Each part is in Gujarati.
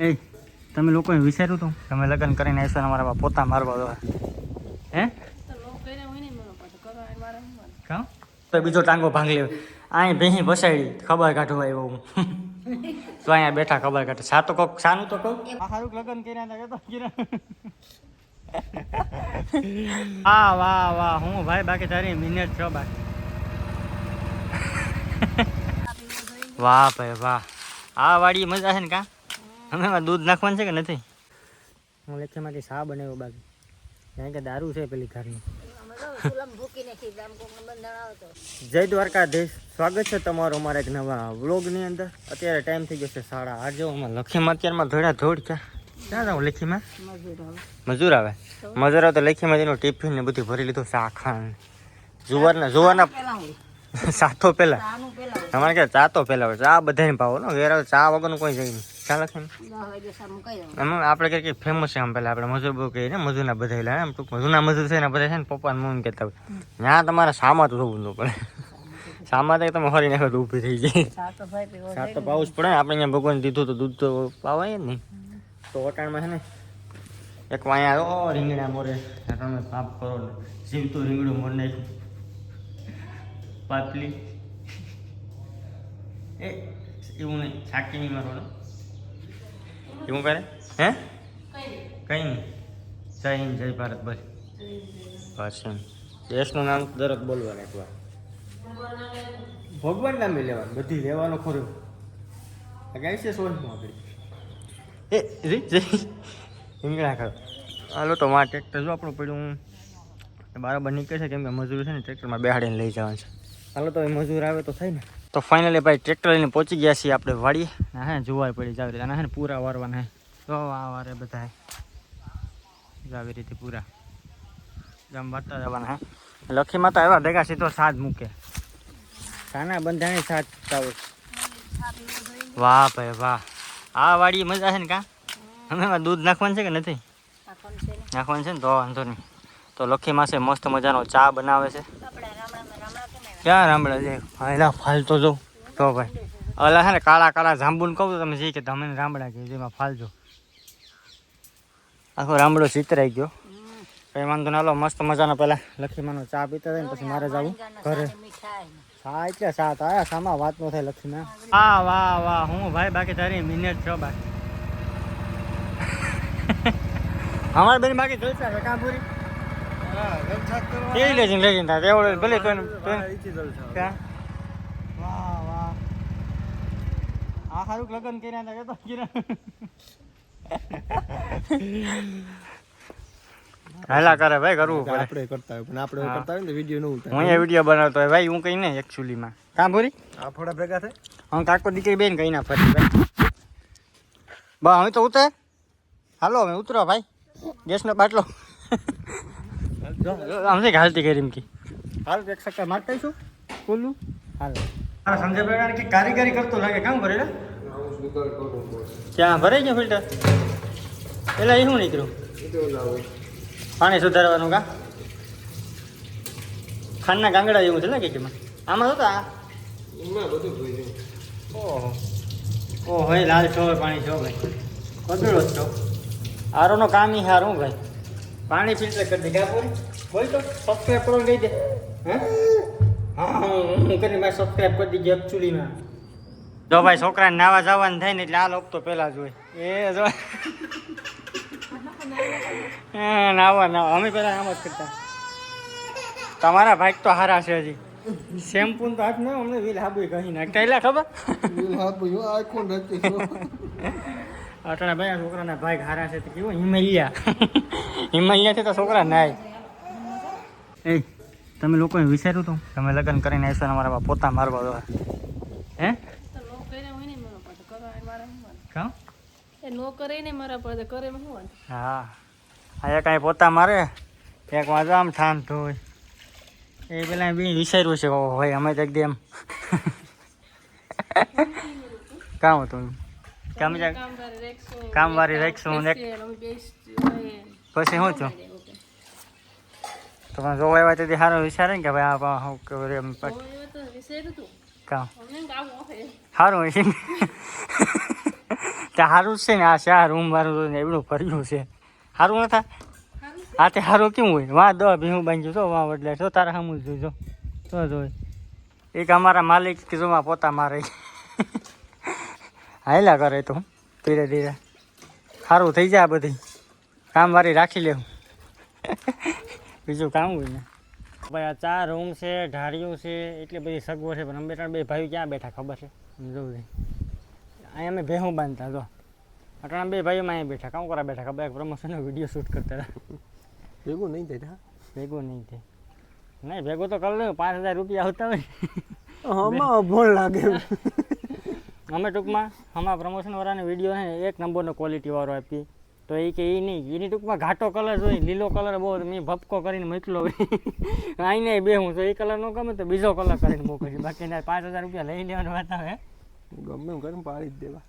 એ તમે લોકોએ વિચાર્યું હતું તમે લગ્ન કરીને આવીશું અમારા પોતા મારવા દો હે? કામ તો બીજો ટાંગો ભાંગ લે અહીં ભેહી ભસાડી ખબર કાઢવા આવ્યો હું. તો અહીંયા બેઠા ખબર કાઢે. સા તો કોક સાનું તો કહું સારું લગ્ન કર્યા હતા કહેતો હા વાહ વાહ હું ભાઈ બાકી તારી મિનિટ છો બાકી. વાહ ભાઈ વાહ. આ વાડી મજા છે ને કા? અમે દૂધ નાખવાનું છે કે નથી? હું લેખેમાંથી શા બનાવ્યો બાકી. કારણ કે દારૂ છે પેલી ઘરની. જય દ્વારકાધીશ. સ્વાગત છે તમારું અમારા એક નવા વ્લોગની અંદર. અત્યારે ટાઈમ થઈ ગયો છે સાડા આઠ જેવો. અમે લખીમાં અત્યારમાં ધોડા ધોડ ક્યાં ક્યાં જાઉં લખીમાં મજૂર આવે. મજૂર આવે તો લેખીમાં એનું ટિફિન ને બધું ભરી લીધું શાખાન જુવારના જુવારના સાતો પહેલા તમારે કે ચા તો પહેલા હોય? ચા બધાને ભાવો, ને? વેરા ચા વગરનું કોઈ જાય નહીં. ખ્યાલ છે ને? આપણે કંઈક ફેમસ છે આમ પેલા આપણે મજૂર બહુ કહીએ ને, મજૂરના બધા એમ ટૂંકમાં. જૂના મજૂર છે ને બધા છે ને, પપ્પાને મમ્મી કહેતા હોય. ત્યાં તમારે સામા તો જોવું ન પડે. સામા તો તમે ફરીને તો ઊભી થઈ જાય. સાત તો પાવું જ પડે ને, આપણે અહીંયા ભગવાન દીધું તો દૂધ તો પાવાય જ નહીં. તો વટાણમાં છે ને, એક વાયા ઓ, રીંગણા મોરે. તમે પાપ કરો ને, જીવતું રીંગણું મોર નાખ્યું. પાતલી. એ, એવું નહીં છાકી નહીં મારવાનું એવું કરે હે? કઈ નહીં. જય હિન્દ જય ભારત ભાઈ બસ દેશનું નામ દરેક બોલવાનું એકવાર ભગવાન નામે લેવાનું બધી લેવાનું ખરું. ગાય છે સોનમાં આપણી. એ રી જય રીંગણા ખાવ. હાલો તો માં ટ્રેક્ટર જો આપણું પડ્યું. બરાબર નીકળે છે કેમ કે મજૂર છે ને ટ્રેક્ટરમાં બેહાડીને લઈ જવાનું છે. હાલો તો એ મજૂર આવે તો થાય ને. તો ફાઇનલી ભાઈ ટ્રેક્ટર લઈને પહોંચી ગયા છીએ આપણે વાડીએ. ના હે જોવાય પડી જાવ રીતે હે ને પૂરા વારવાના હે. તો આ વારે બધા જાવી રીતે પૂરા. જમ વારતા જવાના હે. લખી માતા એવા ભેગા સીધો સાજ મૂકે. કાના બંધાણી સાજ ચાલુ વાહ ભાઈ વાહ. આ વાડી મજા છે ને કા? અમે એમાં દૂધ નાખવાનું છે કે નથી? નાખવાનું છે ને? તો વાંધો નહીં. તો લખી માસે મસ્ત મજાનો ચા બનાવે છે. ક્યાં રામડા છે? એના ફાલતો જો તો ભાઈ અલા છે ને કાળા કાળા જાંબુને કહું તમે જે કે તમે રામડા કે જેમાં ફાલજો. આખો રામડો ચિતરાઈ ગયો. કઈ વાંધો ના લો મસ્ત મજાનો પેલા લખીમાનો ચા પીતા થાય ને પછી મારે જવું ઘરે. હા એટલે સા આયા સામા વાત નો થાય લખીમાં હા વાહ વાહ હું ભાઈ બાકી તારી મિનિટ છો બાકી. અમારે બેન બાકી જલસા છે કાં પૂરી? કેવી લેજિંગ લેજિંગ થાય એવડે ભલે ક્યાં? વાહ વાહ. આ સારું લગ્ન કર્યા હતા કેતો હાલા કરે ભાઈ કરવું પડે. આપણે કરતા હોય પણ આપણે. કરતા હોય ને વીડિયો નું હું અહીંયા વીડિયો બનાવતો હોય. ભાઈ હું કઈ ને એકચ્યુઅલીમાં કાં ભૂરી આ ફોડા ભેગા થાય? હું કાકો દીકરી બેન કઈ ના ફરી ભાઈ. બા હવે તો ઉતરે. હાલો હવે ઉતરો ભાઈ. ગેસનો બાટલો. જો આમ છે હાલતી કરી એમ કે. હાલ એક સક્કર મારતા છું ખુલ્લું હાલ. આ સંજય ભાઈ કે કારીગરી કરતો લાગે કામ કરે ક્યાં ભરાઈ ગયો ફિલ્ટર? પેલા એ શું નીકળ્યું. પાણી સુધારવાનું કા? ખાનના ગાંગડા જેવું છે ને કે આમાં શું આ. ઓહો. ઓહો ભાઈ લાલ છો પાણી છો ભાઈ. કદડો જ છો. આરોનો કામ ઈ હારું ભાઈ. પાણી ફિલ્ટર કરી દે ક્યાં બોલ તો સબસ્ક્રાઈબ કરો કહી દે. હે? હા હું હું કરી મેં સબસ્ક્રાઈબ કરી દીધી એકચ્યુઅલીમાં જો ભાઈ છોકરાને નાવા જવાનું થાય ને એટલે આ લોક તો પહેલાં જ એ જો. નાવા નાવા. અમે પહેલાં આમ જ કરતા. તમારા ભાઈ તો હારા છે હજી. શેમ્પુ તો હાથ ના અમને વીલ હાબુ કહી નાખતા એટલે ખબર? અટાણા ભાઈ આ છોકરાના ભાઈ હારા છે તો કેવું હિમાલયા છે તો છોકરા નાય. એ તમે લોકોએ વિચાર્યું હતું તમે લગ્ન કરીને આવશો ને અમારા પોતા મારવા દો હે? હું હા. આ એક અહીં પોતા મારે એક વાંધો આમ ઠામ ધોય એ પેલા બી વિચાર્યું છે ભાઈ અમે તો એકદમ કામ હતું કામ જા કામવાળી રેખશું પછી શું છું તમે જોવા આવ્યા તેથી સારો વિચારે ને કે ભાઈ આ શું કરે એમ તો તું. કામ સારું હોય છે તે સારું જ છે ને આ શા રૂમ વાળું એવડું ભર્યું છે. સારું નથા હા તે સારું કેવું હોય? વાં દો ભીહું બાંધ્યું તો વાં વડલે તો તારા સામું જોઈજો તો જોઈ એક અમારા માલિક કીધું પોતા મારે. હાયલા કરે તો ધીરે ધીરે. સારું થઈ જાય આ બધી. કામવાળી રાખી લેવું. બીજું કામ હોય ને. ભાઈ આ ચાર રૂમ છે ઢાળિયું છે એટલી બધી સગવડ છે પણ અમે ત્રણ બે ભાઈઓ ક્યાં બેઠા ખબર છે? જોવું અહીંયા અમે ભેહું બાંધતા જો. અટાણા બે ભાઈઓમાં અહીંયા બેઠા કામ કરવા બેઠા ખબર પ્રમોશનનો વીડિયો શૂટ કરતા હતા. ભેગું નહીં થાય ભેગું નહીં થાય. નહીં ભેગું તો કરી લઉં પાંચ હજાર રૂપિયા આવતા હોય. હમણાં અભણ લાગે. અમે ટૂંકમાં હમણાં પ્રમોશન વાળાને વીડિયો છે એક નંબરનો ક્વોલિટી વાળો આપીએ. તો એ કે એ નહીં એની ટૂંકમાં ઘાટો કલર જોઈએ લીલો કલર બહુ મેં ભપકો કરીને મોકલો આઈને બે હું તો એ કલર ન ગમે તો બીજો કલર કરીને મોકલી બાકી ના પાંચ હજાર રૂપિયા લઈ લેવાની વાત આવે. ગમે એમ કરીને પાડી જ દેવા.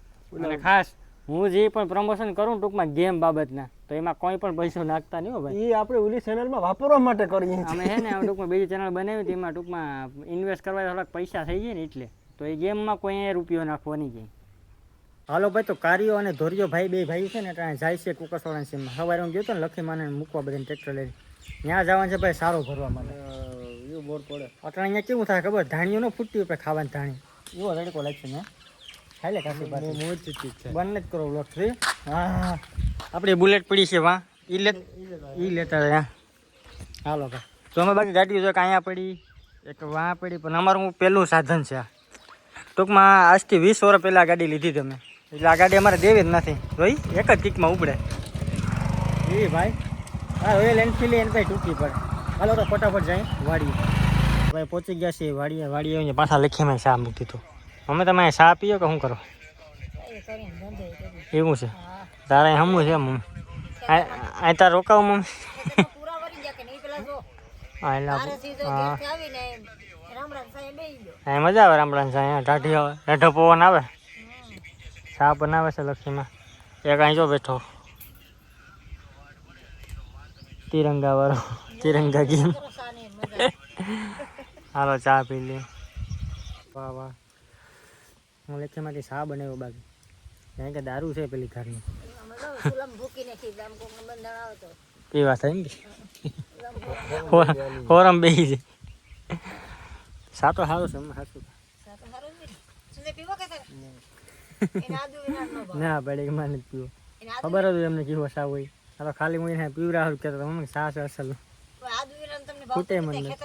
અને ખાસ હું જે પણ પ્રમોશન કરું ટૂંકમાં ગેમ બાબતના તો એમાં કોઈ પણ પૈસો નાખતા નહીં હો ભાઈ. એ આપણે ઓલી ચેનલમાં વાપરવા માટે કરીએ અમે છે ને ટૂંકમાં બીજી ચેનલ બનાવી હતી એમાં ટૂંકમાં ઇન્વેસ્ટ કરવા થોડાક પૈસા થઈ જાય ને એટલે. તો એ ગેમમાં કોઈ રૂપિયો નાખવો નહીં જાય હાલો ભાઈ તો કાર્યો અને ધોરિયો ભાઈ બે ભાઈ છે ને ત્યાં જાય છે કુકસવાળા સીમમાં સવારે હું ગયો હતો ને લખી માને મૂકવા બધાને ટ્રેક્ટર લઈને. ત્યાં જવાનું છે ભાઈ સારો ભરવા માટે. એવું બોર પડે. અત્યારે અહીંયા કેવું થાય ખબર? ધાણીઓ ન ફૂટતી ઉપર ખાવાની ધાણી. એવો તડકો લાગશે ને. ખાઈ લે કાશી પાસે મોજ ચીજ છે. બંને જ કરો બ્લોક થ્રી હા. આપણી બુલેટ પડી છે વાં. એ લે એ લેતા રહ્યા હાલો ભાઈ. તો અમે બાકી ગાડી જો કાંયા પડી એક વાં પડી પણ અમારું પહેલું સાધન છે આ. ટૂંકમાં આજથી વીસ વર્ષ પહેલાં ગાડી લીધી તમે એટલે આ ગાડી અમારે દેવી જ નથી. જોઈ? એક જ કિકમાં ઉપડે. એ ભાઈ હા રોયલ એન્ફિલ્ડ એને ભાઈ ટૂંકી પડે. હાલો તો ફટાફટ જાય વાડીએ. ભાઈ પહોંચી ગયા છે વાડીએ. વાડીએ આવીને પાછા લખીમાં શા મૂકી તો. અમે તમે શા પીઓ કે શું કરો? એવું છે? તારે હમું છે મમ્મી? અહીં તાર રોકાવું મમ્મી? હા. એટલે હા મજા આવે રામડા અહીંયા ટાઢી આવે. ટાઢો પવન આવે. ચા બનાવે છે લક્ષ્મીમાં. એક અહીં જો બેઠો. તિરંગા વાળો તિરંગા ગેમ. હાલો ચા પી લે. વાહ વાહ. હું લક્ષ્યમાંથી ચા બનાવ્યો બાકી. કારણ કે દારૂ છે પેલી ઘરની. પીવા થાય ને ફોરમ બેસી છે સા તો સારું છે સાચું ના પડે નથી પીવો. ખબર હતું એમને કેવો સા હોય. આ તો ખાલી હું એને પીવરાવું કહેતો મમ્મી સાસ છે અસલ. ખૂટે મને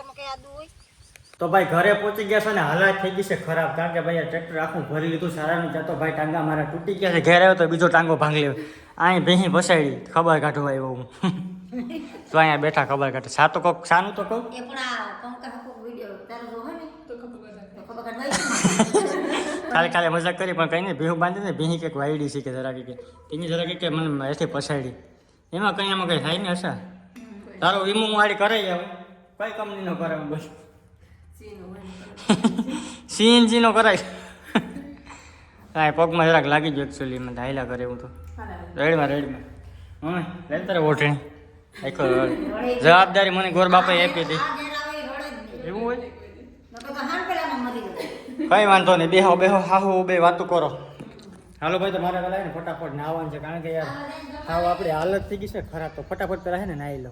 તો ભાઈ ઘરે પહોંચી ગયા છે ને હાલાત થઈ ગઈ છે ખરાબ. કારણ કે ભાઈ આ ટ્રેક્ટર આખું ભરી લીધું સારા નહીં જતો ભાઈ ટાંગા મારા તૂટી ગયા છે. ઘેર આવ્યો તો બીજો ટાંગો ભાંગી લેવો. અહીં ભેહી બસાડી ખબર કાઢવા આવ્યો હું. તો અહીંયા બેઠા ખબર કાઢે. સા તો કોક સાનું તો કહું. ખાલી ખાલી મજાક કરી પણ કઈ નહીં ભીહું બાંધી ને ભેહી કંઈક વાયડી છે કે જરા કે એની જરા કે મને એથી પછાડી. એમાં કઈ આમાં કઈ થાય ને હશે તારો વીમો વાળી કરે હવે કઈ કંપનીનો કરે બસ સીએનજી નો કરાય કાંઈ પગમાં જરાક લાગી ગયું એકચ્યુઅલી મને હાયલા કરે એવું તો. રેડમાં રેડમાં. હા લે તારે ઓઠણી જવાબદારી મને ગોર બાપાએ આપી હતી. એવું હોય? કઈ વાંધો નહીં, બેહો બેહો, હાહુ, બે વાતો કરો. હાલો ભાઈ, તો મારે પેલા ને ફટાફટ નાવાનું છે, કારણ કે યાર, હાવ આપણી હાલત થઈ ગઈ છે ખરાબ, તો ફટાફટ પેલા છે ને નાહી લો.